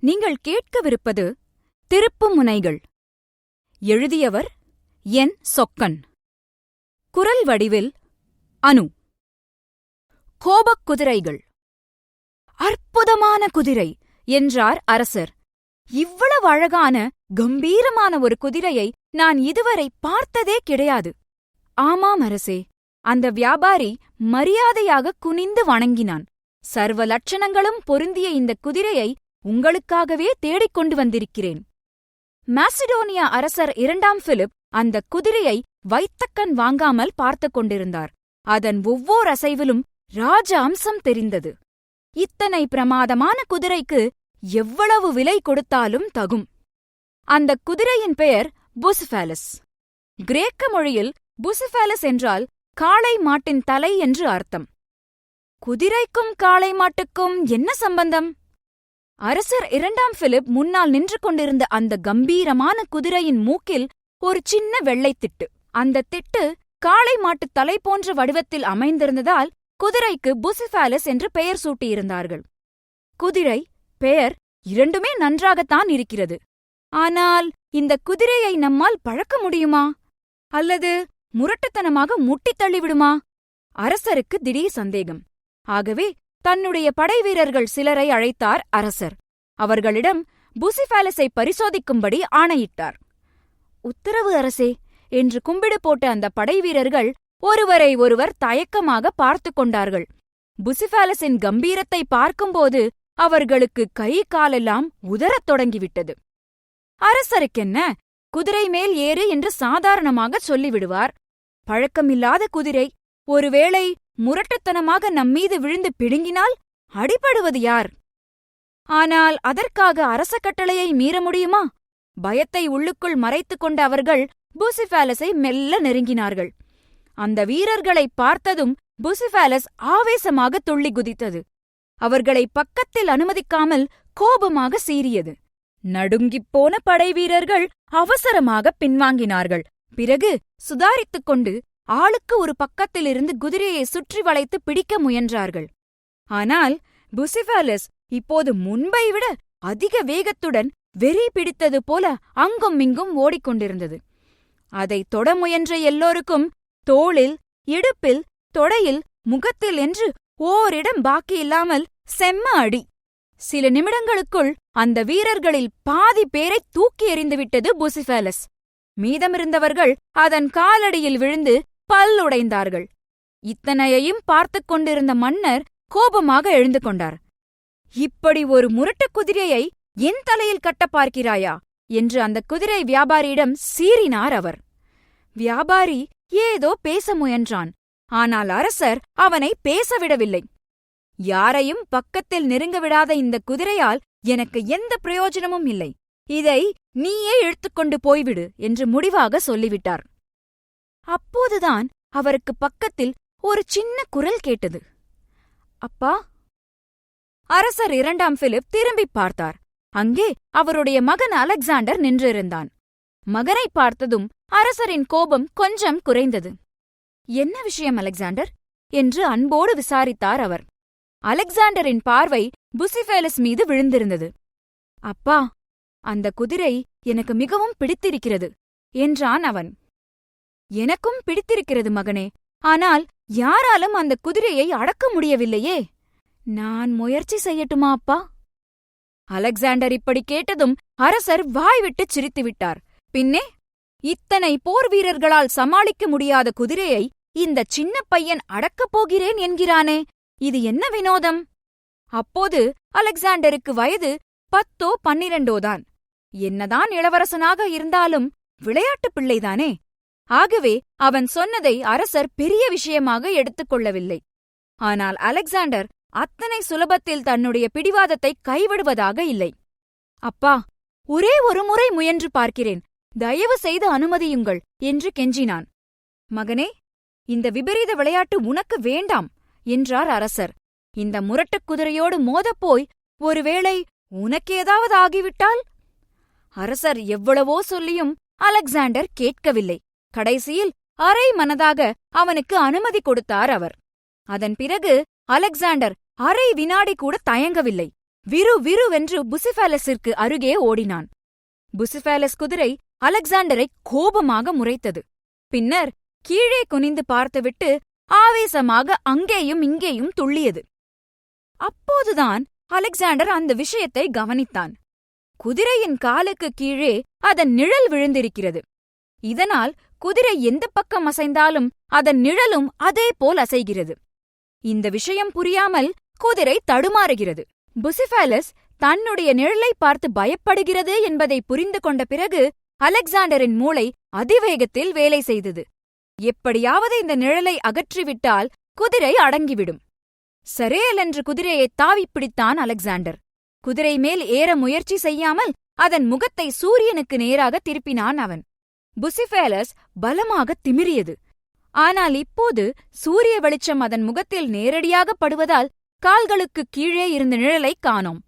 நீங்கள் கேட்கவிருப்பது திருப்புமுனைகள். எழுதியவர் என். சொக்கன். குரல் வடிவில் அனு. கோபக் குதிரைகள் அற்புதமான குதிரை என்றார் அரசர். இவ்வளவு அழகான கம்பீரமான ஒரு குதிரையை நான் இதுவரை பார்த்ததே கிடையாது. ஆமாம் அரசே அந்த வியாபாரி மரியாதையாக குனிந்து வணங்கினான். சர்வ லட்சணங்களும் பொருந்திய இந்த குதிரையை உங்களுக்காகவே தேடிக் கொண்டு வந்திருக்கிறேன். மாசிடோனியா அரசர் இரண்டாம் பிலிப் அந்த குதிரையை வைத்தக்கண் வாங்காமல் பார்த்துக் கொண்டிருந்தார். அதன் ஒவ்வோர் அசைவிலும் ராஜ அம்சம் தெரிந்தது. இத்தனை பிரமாதமான குதிரைக்கு எவ்வளவு விலை கொடுத்தாலும் தகும். அந்த குதிரையின் பெயர் புசுஃபாலஸ். கிரேக்க மொழியில் புசுஃபாலஸ் என்றால் காளை மாட்டின் தலை என்று அர்த்தம். குதிரைக்கும் காளை மாட்டுக்கும் என்ன சம்பந்தம்? அரசர் இரண்டாம் பிலிப் முன்னால் நின்று கொண்டிருந்த அந்த கம்பீரமான குதிரையின் மூக்கில் ஒரு சின்ன வெள்ளைத் திட்டு. அந்த திட்டு காளை மாட்டுத் தலை போன்ற வடிவத்தில் அமைந்திருந்ததால் குதிரைக்கு புசிஃபாலஸ் என்று பெயர் சூட்டியிருந்தார்கள். குதிரை பெயர் இரண்டுமே நன்றாகத்தான் இருக்கிறது. ஆனால் இந்த குதிரையை நம்மால் பழக்க முடியுமா? அல்லது முரட்டுத்தனமாக முட்டித் தள்ளிவிடுமா? அரசருக்கு திடீர் சந்தேகம். ஆகவே தன்னுடைய படைவீரர்கள் சிலரை அழைத்தார் அரசர். அவர்களிடம் புசிஃபாலஸை பரிசோதிக்கும்படி ஆணையிட்டார். உத்தரவு அரசே! என்று கும்பிடு போட்ட அந்த படைவீரர்கள் ஒருவரை ஒருவர் தயக்கமாக பார்த்து கொண்டார்கள். புசிஃபாலஸின் கம்பீரத்தை பார்க்கும்போது அவர்களுக்கு கை காலெல்லாம் உதறத் தொடங்கிவிட்டது. அரசருக்கென்ன? குதிரை மேல் ஏறு என்று சாதாரணமாக சொல்லிவிடுவார். பழக்கமில்லாத குதிரை. ஒருவேளை முரட்டுத்தனமாக நம்மீது விழுந்து பிடுங்கினால் அடிபடுவது யார்? ஆனால் அதற்காக அரச கட்டளையை மீற முடியுமா? பயத்தை உள்ளுக்குள் மறைத்துக் கொண்ட அவர்கள் புசிஃபாலஸை மெல்ல நெருங்கினார்கள். அந்த வீரர்களை பார்த்ததும் புசிஃபாலஸ் ஆவேசமாக துள்ளி குதித்தது. அவர்களை பக்கத்தில் அனுமதிக்காமல் கோபமாக சீறியது. நடுங்கிப் போன படைவீரர்கள் அவசரமாக பின்வாங்கினார்கள். பிறகு சுதாரித்துக் கொண்டு ஆளுக்கு ஒரு பக்கத்திலிருந்து குதிரையை சுற்றி வளைத்து பிடிக்க முயன்றார்கள். ஆனால் புசிஃபாலஸ் இப்போது முன்பை விட அதிக வேகத்துடன் வெறி பிடித்தது போல அங்கும் இங்கும் ஓடிக்கொண்டிருந்தது. அதை தொட முயன்ற எல்லோருக்கும் தோளில் இடுப்பில் தொடையில் முகத்தில் என்று ஓரிடம் பாக்கியில்லாமல் செம்ம அடி. சில நிமிடங்களுக்குள் அந்த வீரர்களில் பாதி பேரை தூக்கி எறிந்துவிட்டது புசிஃபேலஸ். மீதமிருந்தவர்கள் அதன் காலடியில் விழுந்து பல் உடைந்தார்கள். இத்தனையையும் பார்த்துக் கொண்டிருந்த மன்னர் கோபமாக எழுந்து கொண்டார். இப்படி ஒரு முரட்டு குதிரையை என் தலையில் கட்டப் பார்க்கிறாயா? என்று அந்த குதிரை வியாபாரியிடம் சீறினார் அவர். வியாபாரி ஏதோ பேச முயன்றான். ஆனால் அரசர் அவனை பேசவிடவில்லை. யாரையும் பக்கத்தில் நெருங்க விடாத இந்த குதிரையால் எனக்கு எந்த பிரயோஜனமும் இல்லை. இதை நீயே இழுத்துக்கொண்டு போய்விடு என்று முடிவாக சொல்லிவிட்டார். அப்போதுதான் அவருக்கு பக்கத்தில் ஒரு சின்ன குரல் கேட்டது. அப்பா. அரசர் இரண்டாம் பிலிப் திரும்பிப் பார்த்தார். அங்கே அவருடைய மகன் அலெக்சாண்டர் நின்றிருந்தான். மகனை பார்த்ததும் அரசரின் கோபம் கொஞ்சம் குறைந்தது. என்ன விஷயம் அலெக்சாண்டர்? என்று அன்போடு விசாரித்தார் அவர். அலெக்சாண்டரின் பார்வை புசிஃபேலஸ் மீது விழுந்திருந்தது. அப்பா அந்த குதிரை எனக்கு மிகவும் பிடித்திருக்கிறது என்றான் அவன். எனக்கும் பிடித்திருக்கிறது மகனே. ஆனால் யாராலும் அந்த குதிரையை அடக்க முடியவில்லையே. நான் முயற்சி செய்யட்டுமா அப்பா? அலெக்சாண்டர் இப்படி கேட்டதும் அரசர் வாய்விட்டுச் சிரித்துவிட்டார் பின்னே இத்தனை போர் வீரர்களால் சமாளிக்க முடியாத குதிரையை இந்த சின்ன பையன் அடக்கப் போகிறேன் என்கிறானே. இது என்ன வினோதம்? அப்போது அலெக்சாண்டருக்கு வயது பத்தோ பன்னிரண்டோதான். என்னதான் இளவரசனாக இருந்தாலும் விளையாட்டுப் பிள்ளைதானே. ஆகவே அவன் சொன்னதை அரசர் பெரிய விஷயமாக எடுத்துக் கொள்ளவில்லை. ஆனால் அலெக்சாண்டர் அத்தனை சுலபத்தில் தன்னுடைய பிடிவாதத்தை கைவிடுவதாக இல்லை. அப்பா ஒரே ஒரு முறை முயன்று பார்க்கிறேன். தயவு செய்து அனுமதியுங்கள் என்று கெஞ்சினான். மகனே இந்த விபரீத விளையாட்டு உனக்கு வேண்டாம் என்றார் அரசர். இந்த முரட்டுக் குதிரையோடு மோதப்போய் ஒருவேளை உனக்கு ஏதாவது ஆகிவிட்டால்? அரசர் எவ்வளவோ சொல்லியும் அலெக்சாண்டர் கேட்கவில்லை. கடைசியில் அரை மனதாக அவனுக்கு அனுமதி கொடுத்தார் அவர். அதன் பிறகு அலெக்சாண்டர் அரை வினாடி கூட தயங்கவில்லை. விறு விறுவென்று புசிஃபாலஸிற்கு அருகே ஓடினான். புசிஃபாலஸ் குதிரை அலெக்சாண்டரை கோபமாக முறைத்தது. பின்னர் கீழே குனிந்து பார்த்துவிட்டு ஆவேசமாக அங்கேயும் இங்கேயும் துள்ளியது. அப்போதுதான் அலெக்சாண்டர் அந்த விஷயத்தை கவனித்தான். குதிரையின் காலுக்கு கீழே அதன் நிழல் விழுந்திருக்கிறது. இதனால் குதிரை எந்த பக்கம் அசைந்தாலும் அதன் நிழலும் அதே போல் அசைகிறது. இந்த விஷயம் புரியாமல் குதிரை தடுமாறுகிறது. புசிஃபாலஸ் தன்னுடைய நிழலை பார்த்து பயப்படுகிறது என்பதை புரிந்து கொண்ட பிறகு அலெக்சாண்டரின் மூளை அதிவேகத்தில் வேலை செய்தது. எப்படியாவது இந்த நிழலை அகற்றிவிட்டால் குதிரை அடங்கிவிடும். சரேல் என்று குதிரையை தாவிப் பிடித்தான் அலெக்சாண்டர். குதிரை மேல் ஏற முயற்சி செய்யாமல் அதன் முகத்தை சூரியனுக்கு நேராக திருப்பினான் அவன். புசிஃபேலஸ் பலமாக திமிரியது ஆனால் இப்போது சூரிய வெளிச்சம் அதன் முகத்தில் நேரடியாக படுவதால் கால்களுக்கு கீழே இருந்த நிழலை காணோம்.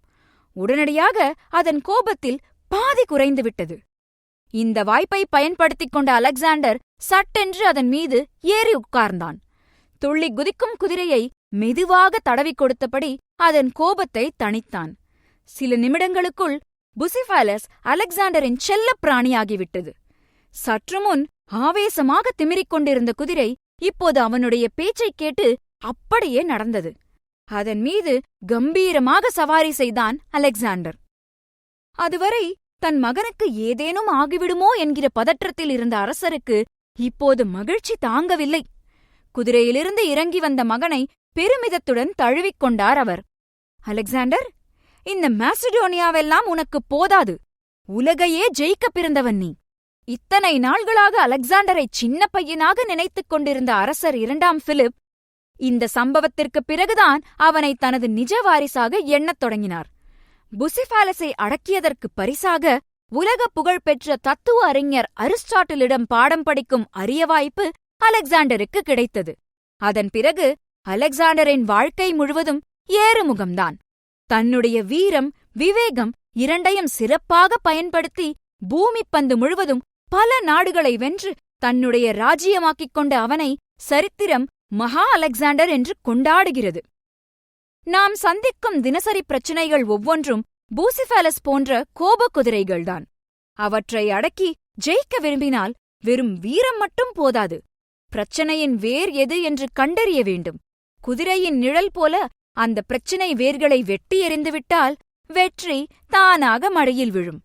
உடனடியாக அதன் கோபத்தில் பாதி குறைந்துவிட்டது இந்த வாய்ப்பை பயன்படுத்திக் கொண்ட அலெக்சாண்டர் சட்டென்று அதன் மீது ஏறி உட்கார்ந்தான். துள்ளி குதிக்கும் குதிரையை மெதுவாக தடவிக் கொடுத்தபடி அதன் கோபத்தை தணித்தான். சில நிமிடங்களுக்குள் புசிஃபாலஸ் அலெக்சாண்டரின் செல்லப் பிராணியாகிவிட்டது. சற்றுமுன் ஆவேசமாக திமிரிக் கொண்டிருந்த குதிரை இப்போது அவனுடைய பேச்சைக் கேட்டு அப்படியே நடந்தது. அதன் மீது கம்பீரமாக சவாரி செய்தான் அலெக்சாண்டர். அதுவரை தன் மகனுக்கு ஏதேனும் ஆகிவிடுமோ என்கிற பதற்றத்தில் இருந்த அரசருக்கு இப்போது மகிழ்ச்சி தாங்கவில்லை. குதிரையிலிருந்து இறங்கி வந்த மகனை பெருமிதத்துடன் தழுவிக் கொண்டார் அவர். அலெக்சாண்டர் இந்த மாசிடோனியாவெல்லாம் உனக்கு போதாது. உலகையே ஜெயிக்க பிறந்தவன் நீ. இத்தனை நாள்களாக அலெக்சாண்டரை சின்ன பையனாக நினைத்துக் கொண்டிருந்த அரசர் இரண்டாம் பிலிப் இந்த சம்பவத்திற்குப் பிறகுதான் அவனை தனது நிஜ வாரிசாக எண்ணத் தொடங்கினார். புசிஃபாலஸை அடக்கியதற்கு பரிசாக உலக புகழ்பெற்ற தத்துவ அறிஞர் அரிஸ்டாட்டிலிடம் பாடம் படிக்கும் அரிய வாய்ப்பு அலெக்சாண்டருக்கு கிடைத்தது. அதன் பிறகு அலெக்சாண்டரின் வாழ்க்கை முழுவதும் ஏறுமுகம்தான். தன்னுடைய வீரம் விவேகம் இரண்டையும் சிறப்பாக பயன்படுத்தி பூமிப்பந்து முழுவதும் பல நாடுகளை வென்று தன்னுடைய ராஜ்யமாக்கிக் கொண்ட அவனை சரித்திரம் மகா அலெக்சாண்டர் என்று கொண்டாடுகிறது. நாம் சந்திக்கும் தினசரி பிரச்சினைகள் ஒவ்வொன்றும் பூசிஃபாலஸ் போன்ற கோப குதிரைகள்தான். அவற்றை அடக்கி ஜெயிக்க விரும்பினால் வெறும் வீரம் மட்டும் போதாது. பிரச்சனையின் வேர் எது என்று கண்டறிய வேண்டும். குதிரையின் நிழல் போல அந்த பிரச்சினை வேர்களை வெட்டி எறிந்துவிட்டால் வெற்றி தானாக மழையில் விழும்.